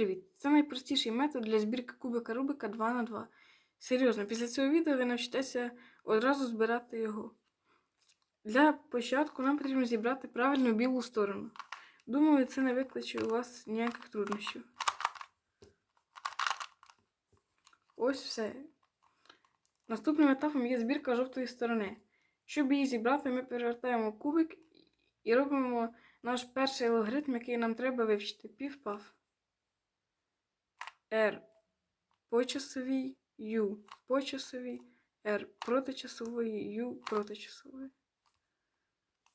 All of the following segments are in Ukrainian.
привіт! Це найпростіший метод для збірки кубика Рубика 2 на 2 Серйозно, після цього відео ви навчитеся одразу збирати його. Для початку нам потрібно зібрати правильну білу сторону. Думаю, це не викличе у вас ніяких труднощів. Ось все. Наступним етапом є збірка жовтої сторони. Щоб її зібрати, ми перевертаємо кубик і робимо наш перший логарифм, який нам треба вивчити. Пів-пав. R почасовій, U почасовій, R протичасової, U протичасової.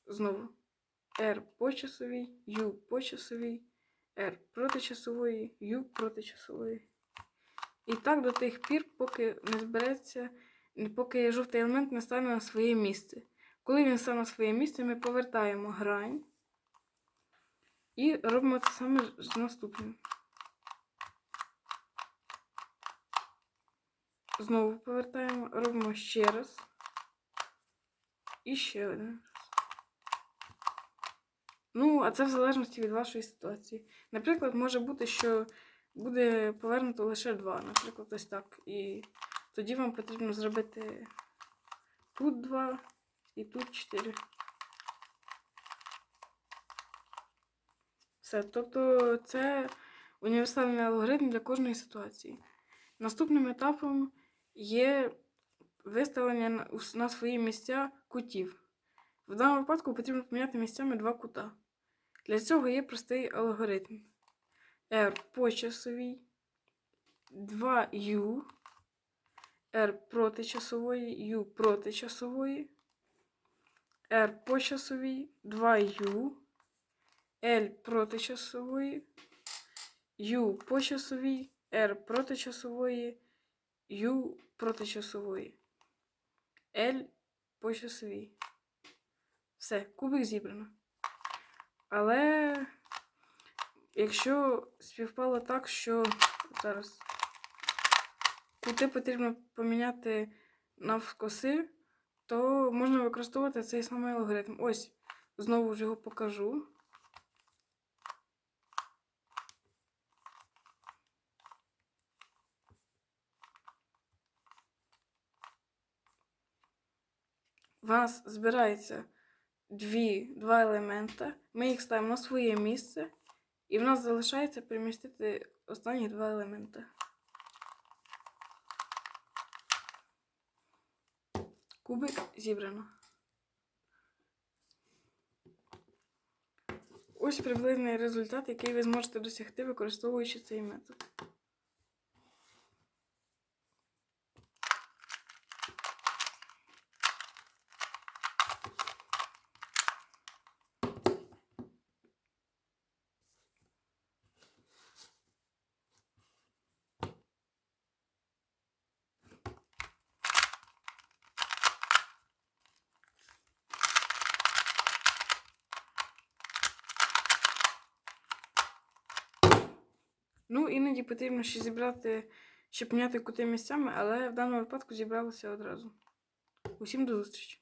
Знову. R почасовій, U почасовій, R протичасової, U протичасової. І так до тих пір, поки не збереться, поки жовтий елемент не стане на своє місце. Коли він стане на своє місце, ми повертаємо грань і робимо це саме з наступним. Знову повертаємо, робимо ще раз. І ще один раз. Ну, а це в залежності від вашої ситуації. Наприклад, може бути, що буде повернуто лише два. Наприклад, ось так. І тоді вам потрібно зробити тут два і тут чотири. Все. Тобто це універсальний алгоритм для кожної ситуації. Наступним етапом є виставлення на- свої місця кутів. В даному випадку потрібно поміняти місцями два кута. Для цього є простий алгоритм. R почасовій, 2U, R протичасової, U протичасової, R почасовій, 2U, L протичасової, U почасовій, R протичасової, U протичасової, L почасовій. Все, кубик зібрано. Але якщо співпало так, що зараз кути потрібно поміняти навскоси, то можна використовувати цей самий алгоритм. Ось, знову ж його покажу. У нас збирається дві, два елемента. Ми їх ставимо на своє місце, і в нас залишається перемістити останні два елемента. Кубик зібрано. Ось приблизний результат, який ви зможете досягти, використовуючи цей метод. Ну, іноді потрібно ще зібрати, ще поміняти кути місцями, але в даному випадку зібралося одразу. Усім до зустрічі!